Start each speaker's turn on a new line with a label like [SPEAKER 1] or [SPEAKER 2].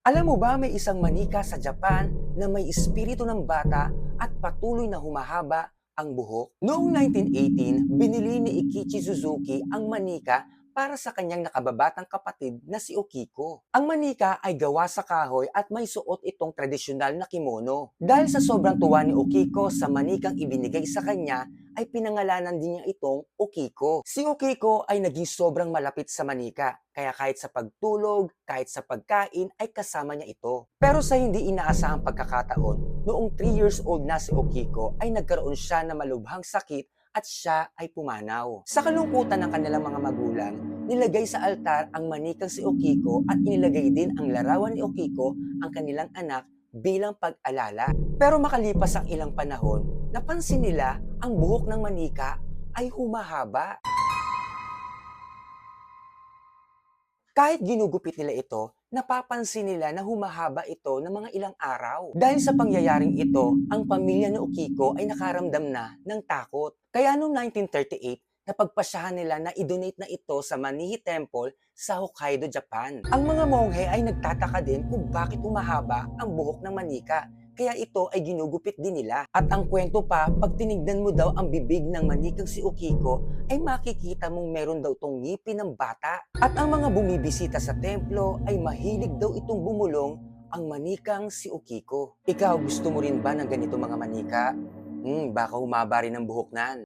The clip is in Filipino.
[SPEAKER 1] Alam mo ba may isang manika sa Japan na may espiritu ng bata at patuloy na humahaba ang buhok? Noong 1918, binili ni Ikichi Suzuki ang manika para sa kanyang nakababatang kapatid na si Okiko. Ang manika ay gawa sa kahoy at may suot itong tradisyonal na kimono. Dahil sa sobrang tuwa ni Okiko sa manikang ibinigay sa kanya, ay pinangalanan din niya itong Okiko. Si Okiko ay naging sobrang malapit sa manika, kaya kahit sa pagtulog, kahit sa pagkain, ay kasama niya ito. Pero sa hindi inaasahang pagkakataon, noong 3 years old na si Okiko ay nagkaroon siya ng malubhang sakit at siya ay pumanaw. Sa kalungkutan ng kanilang mga magulang, nilagay sa altar ang manikang si Okiko at inilagay din ang larawan ni Okiko ang kanilang anak bilang pag-alala. Pero makalipas ang ilang panahon, napansin nila ang buhok ng manika ay humahaba. Kahit ginugupit nila ito, napapansin nila na humahaba ito ng mga ilang araw. Dahil sa pangyayaring ito, ang pamilya ni Okiko ay nakaramdam na ng takot. Kaya noong 1938, napagpasyahan nila na i-donate na ito sa Manihi Temple sa Hokkaido, Japan. Ang mga monghe ay nagtataka din kung bakit umahaba ang buhok ng manika. Kaya ito ay ginugupit din nila. At ang kwento pa, pag tinignan mo daw ang bibig ng manikang si Okiko, ay makikita mong meron daw tong ngipin ng bata. At ang mga bumibisita sa templo ay mahilig daw itong bumulong ang manikang si Okiko. Ikaw, gusto mo rin ba ng ganito mga manika? Hmm, baka humaba rin ang buhok nan.